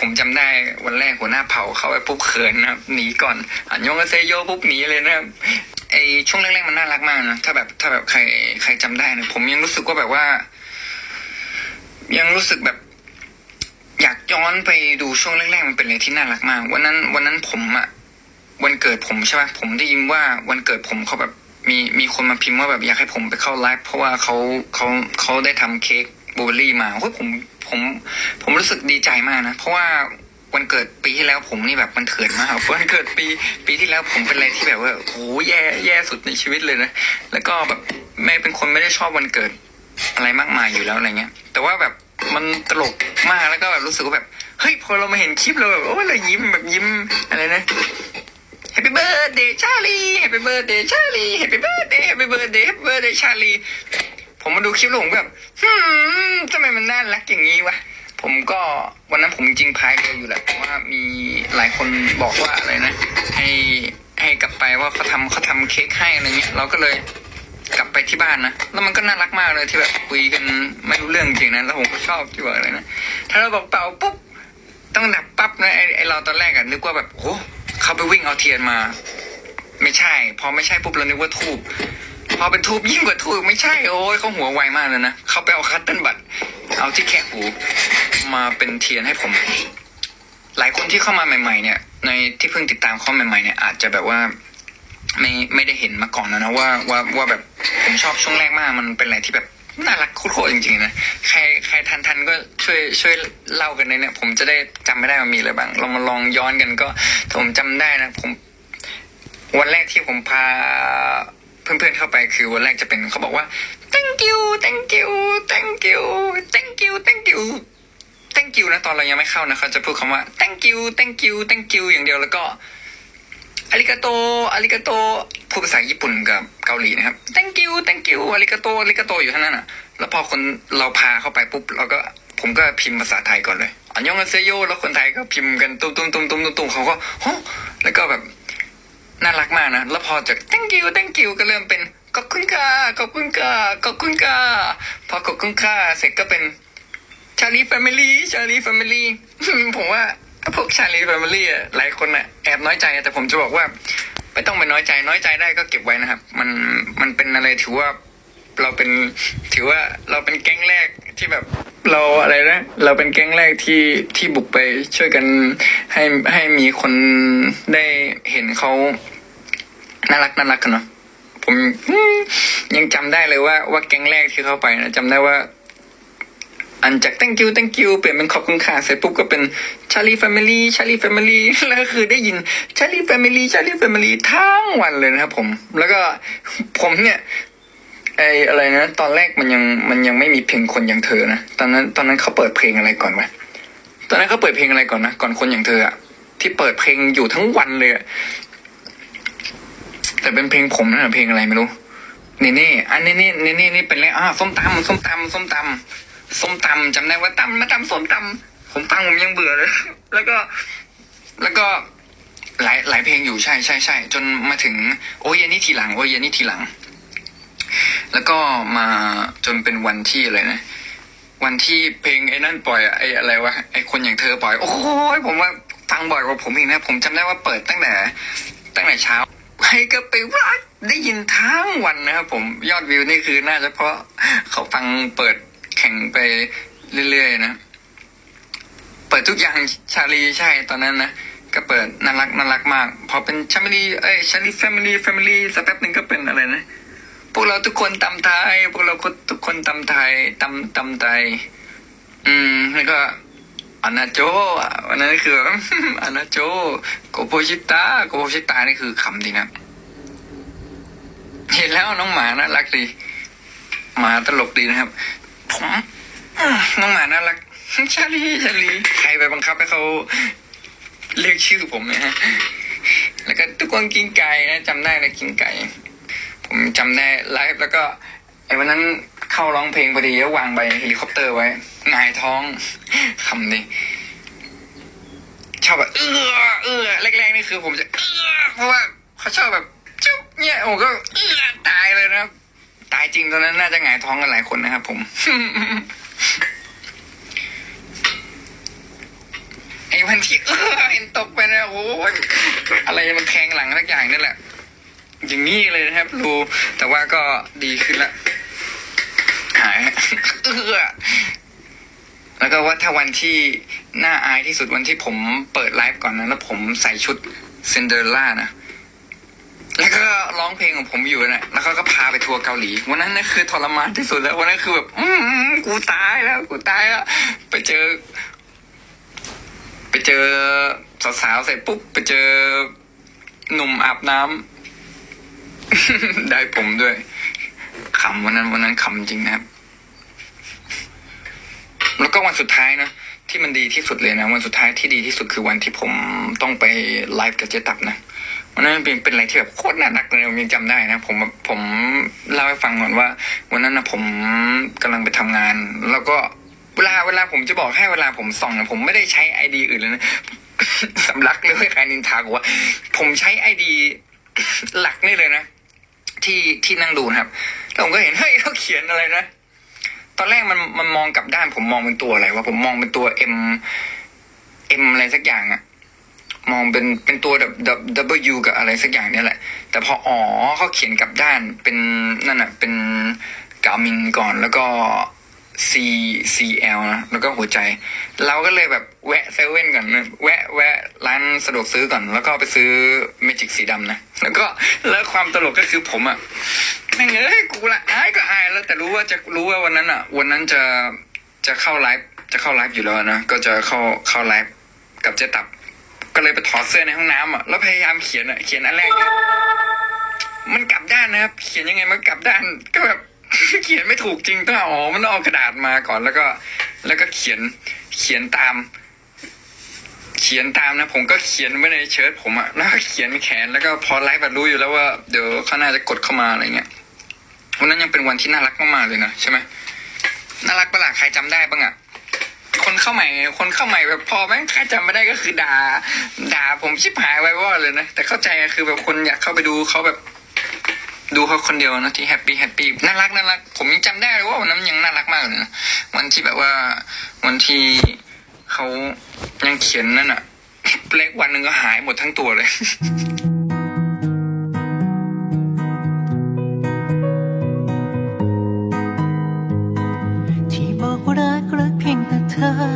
ผมจำได้วันแรกหัวหน้าเผ่าเข้าไปปุ๊บเขินนะครับหนีก่อนอันยองกาเซโยปุ๊บหนีเลยนะครับไอช่วงแรกๆมันน่ารักมากนะถ้าแบบถ้าแบบใครใครจำได้นะผมยังรู้สึกว่าแบบว่า ยังรู้สึกแบบ อยากย้อนไปดูช่วงแรกๆมันเป็นอะไรที่น่ารักมากวันนั้น วันนั้นผมอะวันเกิดผมใช่ป่ะผมได้ยินว่าวันเกิดผมเขาแบบมีมีคนมาพิมพ์ว่าแบบอยากให้ผมไปเข้าไลฟ์เพราะว่าเขาเขาเขาได้ทำเค้กบูเบอรี่มาเฮ้ยผม ผมผมรู้สึกดีใจมากนะ เพราะว่าวันเกิดปีที่แล้วผมนี่แบบมันเถื่อนมากวันเกิดปีปีที่แล้วผมเป็นอะไรที่แบบว่าโอ้แย่แย่สุดในชีวิตเลยนะแล้วก็แบบแม่เป็นคนไม่ได้ชอบวันเกิดอะไรมากมายอยู่แล้วอะไรเงี้ย แต่ว่าแบบมันตลกมากแล้วก็แบบรู้สึกว่าแบบเฮ้ยพอเรามาเห็นคลิปเราแบบโอ้ยเรายิ้มแบบยิ้มอะไรนะ Happy birthday Charlie Happy birthday Charlie Happy birthday Happy birthday Happy birthday Charlie ผมมาดูคลิปแล้วผมแบบฮึมทำไมมันน่ารักอย่างนี้วะ ผมก็วันนั้นผมจริงพายเรืออยู่แหละแต่ว่ามีหลายคนบอกว่าอะไรนะ ให้ให้กลับไปว่าเขาทำเขาทำเค้กให้อะไรเงี้ย เราก็เลยกลับไปที่บ้านนะ แล้วมันก็น่ารักมากเลยที่แบบคุยกันไม่รู้เรื่องจริงนะ แล้วผมก็ชอบที่ว่าอะไรนะ ถ้าเราบอกเป่าปุ๊บต้องดับปั๊บนะไอไอเราตอนแรกอะนึกว่าแบบโอ้เขาไปวิ่งเอาเทียนมา ไม่ใช่ พอไม่ใช่ปุ๊บเรานึกว่าทูบ พอเป็นทูบยิ่งกว่าทูบไม่ใช่โอ้ยเขาหัวไวมากเลยนะเขาไปเอาคัตเติ้ลบัตเอาที่แคะหูมาเป็นเทียนให้ผม หลายคนที่เข้ามาใหม่ ๆ เนี่ย ในที่เพิ่งติดตามเข้าใหม่ๆเนี่ยอาจจะแบบว่าไม่ไม่ได้เห็นมาก่อนนะนะว่าว่าว่าแบบผมชอบช่วงแรกมากมันเป็นอะไรที่แบบน่ารักโคตรจริงๆนะใครใครทันทันก็ช่วยช่วยเล่ากันในเนี่ย ผมจะได้จำไม่ได้ว่ามีอะไรบ้างเรามาลองย้อนกันก็ผมจำได้นะ ผม วันแรกที่ผมพา เพื่อนๆเข้าไปคือวันแรกจะเป็นเขาบอกว่า thank you thank you thank you thank you thank you thank you นะตอนเรายังไม่เข้านะเขาจะพูดคำว่า thank you thank you thank you อย่างเดียวแล้วก็อาริกาโตอาริกาโตพูดภาษาญี่ปุ่นกับเกาหลีนะครับ thank you thank you อาริกาโตอาริกาโตอยู่ท่านั้นอะ แล้วพอคนเราพาเข้าไปปุ๊บเราก็ผมก็พิมพ์ภาษาไทยก่อนเลยอันยองอันเซโยแล้วคนไทยก็พิมพ์กันตุ้มตุ้มตุ้มตุ้มตุ้มตุ้มเขาก็ฮะแล้วก็แบบ น่ารักมากนะ แล้วพอจาก thank you thank you ก็เริ่มเป็นขอบคุณค่ะขอบคุณค่ะขอบคุณค่ะพอขอบคุณค่ะเสร็จก็เป็นชาลีแฟมิลี่ชาลีแฟมิลี่ผมว่าพวกชาลีแฟมิลี่หลายคนอะแอบน้อยใจแต่ผมจะบอกว่าไม่ต้องไปน้อยใจน้อยใจได้ก็เก็บไว้นะครับ มันมันเป็นอะไรถือว่าเราเป็นถือว่าเราเป็นแก๊งแรกที่แบบเราอะไรนะเราเป็นแก๊งแรกที่ที่บุกไปช่วยกันให้ให้มีคนได้เห็นเขา น่ารักน่ารักกันเนาะผมยังจำได้เลยว่าว่าแก๊งแรกที่เข้าไปนะจำได้ว่า อันจาก thank you thank you เปลี่ยนเป็นขอบคุณค่ะเสร็จปุ๊บก็เป็น Charlie Family Charlie Family แล้วก็คือได้ยิน Charlie Family Charlie Family ทั้งวันเลยนะครับผม แล้วก็ผมเนี่ยไออะไรนะตอนแรกมันยังมันยังไม่มีเพลงคนอย่างเธอนะตอนนั้นตอนนั้นเขาเปิดเพลงอะไรก่อนวะตอนนั้นเขาเปิดเพลงอะไรก่อนนะก่อนคนอย่างเธออะที่เปิดเพลงอยู่ทั้งวันเลยอะ แต่เป็นเพลงผมนะเพลงอะไรไม่รู้นี่นี่อันนี้นี่นี่นี่นี่เป็นอะไรอ่าส้มตำส้มตำส้มตำส้มตำจำได้ว่าตำมาตำส้มตำผมฟังผมยังเบื่อเลย แล้วก็ แล้วก็หลายหลายเพลงอยู่ใช่ใช่ใช่จนมาถึงโอ้ยนี่ทีหลังโอ้ยนี่ทีหลัง แล้วก็มาจนเป็นวันที่อะไรนะวันที่เพลงไอ้นั่นปล่อยไอ้อะไรวะไอ้คนอย่างเธอปล่อย โอ้โหผมว่าฟังบ่อยกว่าผมอีกนะ ผมจำได้ว่าเปิดตั้งแต่ ตั้งแต่เช้า ให้ก็ไปว่าได้ยินทั้งวันนะครับผมยอดวิวนี่คือน่าจะเพราะเขาฟังเปิดแข่งไปเรื่อยๆนะ เปิดทุกอย่างชาลีใช่ตอนนั้นนะก็เปิดน่ารักน่ารักมาก พอเป็นชาลีเอ้ยชาลีแฟมิลี่แฟมิลี่สักแป๊บหนึ่งก็เป็นอะไรนะพวกเราทุกคนตำไทย พวกเราทุกคนตำไทยตำตำไทยอืมแล้วก็อนาโจอันนั้นคืออนาโจโกโพชิตาโกโพชิตานี่คือคำดีนะ เห็นแล้วน้องหมาน่ารักดี หมาตลกดีนะครับ ผมน้องหมาน่ารักชาลีชาลีใครไปบังคับให้เขาเรียกชื่อผมนะฮะแล้วก็ทุกคนกินไก่นะจำได้เลยกินไก่ ผมจำได้ไลฟ์แล้วก็ไอ้วันนั้นเข้าร้องเพลงพอดีแล้ววางใบเฮลิคอปเตอร์ไว้หงายท้องคำนี้ชอบแบบเออเออแรกๆนี่คือผมจะเออเพราะว่าเขาชอบแบบ เนี่ยผมก็ตายเลยนะครับ ตายจริงตอนนั้นน่าจะหงายท้องกันหลายคนนะครับผม ไอ้วันที่เออเห็นตกไปนะโอ้ยอะไรมันแทงหลังสักอย่างนี่แหละ อย่างนี้เลยนะครับรูแต่ว่าก็ดีขึ้นละหายเออแล้วก็ว่าถ้าวันที่น่าอายที่สุดวันที่ผมเปิดไลฟ์ก่อนนะแล้วผมใส่ชุดซินเดอเรลล่านะ แล้วก็ร้องเพลงของผมอยู่นะแล้วเขาก็พาไปทัวร์เกาหลี วันนั้นนะคือทรมานที่สุดแล้ว วันนั้นคือแบบ อืมกูตายแล้ว กูตายแล้ว ไปเจอ ไปเจอสาวๆเสร็จปุ๊บ ไปเจอหนุ่มอาบน้ำได้ผมด้วยขำวันนั้นวันนั้นขำจริงนะครับ แล้วก็วันสุดท้ายนะที่มันดีที่สุดเลยนะ วันสุดท้ายที่ดีที่สุดคือวันที่ผมต้องไปไลฟ์กับเจ๊ตับนะ วันนั้นเป็นเป็นอะไรที่แบบโคตรน่ารักเลยผมยังจำได้นะผมผมเล่าให้ฟังก่อนว่า วันนั้นนะผมกำลังไปทำงาน แล้วก็เวลาเวลาผมจะบอกให้เวลาผมส่องนะผมไม่ได้ใช้ไอดีอื่นเลยนะสำลักเลยใครนินทากูว่า ผมใช้ไอดีหลักนี่เลยนะที่ที่นั่งดูนะครับแล้วผมก็เห็นเฮ้ยเขาเขียนอะไรนะตอนแรกมันมันมองกลับด้าน ผมมองเป็นตัวอะไรวะผมมองเป็นตัว M M อะไรสักอย่างอะ มองเป็นเป็นตัวแบบ W กับอะไรสักอย่างเนี่ยแหละ แต่พออ๋อเขาเขียนกลับด้านเป็นนั่นอะเป็นกามินก่อนแล้วก็ C C L นะแล้วก็หัวใจ เราก็เลยแบบแวะเซเว่นก่อนแวะแวะร้านสะดวกซื้อก่อน แล้วก็ไปซื้อเมจิกสีดำนะ แล้วก็แล้วความตลกก็คือผมอะแม่งเอ้ยกูละอายก็อายแล้วแต่รู้ว่าจะรู้ว่าวันนั้นอะวันนั้นจะจะเข้าไลฟ์จะเข้าไลฟ์อยู่แล้วนะ ก็จะเข้าเข้าไลฟ์กับเจ๊ตับ ก็เลยไปถอดเสื้อในห้องน้ำอะแล้วพยายามเขียนอะเขียนอันแรกเนี่ยมันกลับด้านนะครับ เขียนยังไงมันกลับด้านก็แบบ เขียนไม่ถูกจริงต้องเอาอ๋อมันต้องเอากระดาษมาก่อนแล้วก็ แล้วก็เขียนเขียนตาม เขียนตามนะ ผมก็เขียนไว้ในเชิ้ตผมอะแล้วก็เขียนแขนแล้วก็พอไลฟ์แบบรู้อยู่แล้วว่าเดี๋ยวเขาน่าจะกดเข้ามาอะไรเงี้ยวันนั้นยังเป็นวันที่น่ารักมากๆเลยนะใช่ไหมน่ารักประหลาดใครจำได้บ้างอะ คนเข้าใหม่คนเข้าใหม่แบบพอแม่งใครจำไม่ได้ก็คือด่า ด่าผมชิบหายไว้ว่าเลยนะแต่เข้าใจคือแบบคนอยากเข้าไปดูเขาแบบดูเขาคนเดียวนะที่แฮปปี้แฮปปี้น่ารักน่ารักผมยังจำได้เลยว่าวันนั้นยังน่ารักมากเลยนะวันที่แบบว่าวันที่เขายังเขียนนั่นอะเล็กวันหนึ่งก็หายหมดทั้งตัวเลย time.